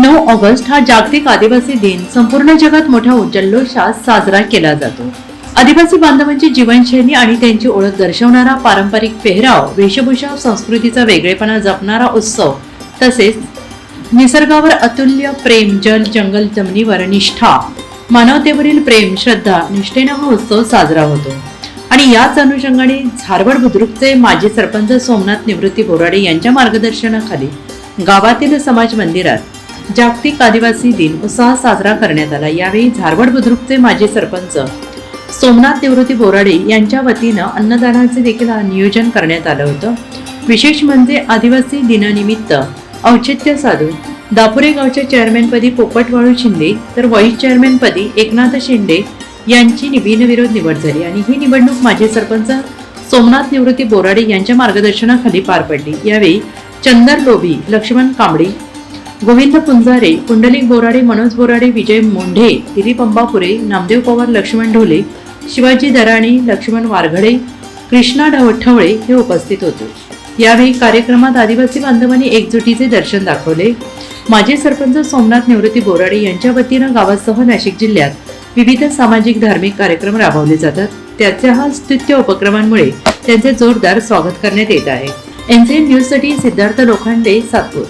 नऊ ऑगस्ट हा जागतिक आदिवासी दिन. संपूर्ण जगात मोठ्या जल्लोषात साजरा केला जातो. आदिवासी बांधवांची जीवनशैली आणि त्यांची ओळख दर्शवणारा पारंपरिक पेहराव वेशभूषा संस्कृतीचा वेगळेपणा जपणारा उत्सव तसेच निसर्गावर अतुल्य प्रेम जल जंगल जमिनीवर निष्ठा मानवतेवरील प्रेम श्रद्धा निष्ठेनं हा उत्सव साजरा होतो. आणि याच अनुषंगाने झारवड बुद्रुकचे माजी सरपंच सोमनाथ निवृत्ती बोराडे यांच्या मार्गदर्शनाखाली गावातील समाज मंदिरात जागतिक आदिवासी दिन उत्साहात साजरा करण्यात आला. यावेळी झारवड बुद्रुकचे माजी सरपंच सोमनाथ निवृत्ती बोराडे यांच्या वतीनं अन्नदानाचे देखील नियोजन करण्यात आलं होतं. विशेष म्हणजे आदिवासी दिनानिमित्त औचित्य साधून दापुरे गावच्या चेअरमॅनपदी पोपटवाळू शिंदे तर व्हाईस चेअरमॅनपदी एकनाथ शिंदे यांची बिनविरोध निवड झाली आणि ही निवडणूक माजी सरपंच सोमनाथ निवृत्ती बोराडे यांच्या मार्गदर्शनाखाली पार पडली. यावेळी चंदर लोभी लक्ष्मण कांबडी गोविंद पुंजारे पुंडलिक बोराडे मनोज बोराडे विजय मोंढे दिलीप अंबापुरे नामदेव पवार लक्ष्मण ढोले शिवाजी दराणी लक्ष्मण वारघडे कृष्णा ढवठवळे हे उपस्थित होते. यावेळी कार्यक्रमात आदिवासी बांधवांनी एकजुटीचे दर्शन दाखवले. माजी सरपंच सोमनाथ निवृत्ती बोराडे यांच्या वतीनं गावासह नाशिक जिल्ह्यात विविध सामाजिक धार्मिक कार्यक्रम राबवले जातात. त्याच्या हा स्तुत्य उपक्रमांमुळे त्यांचे जोरदार स्वागत करण्यात येत आहे. एनसीएन न्यूजसाठी सिद्धार्थ लोखंडे सातपूर.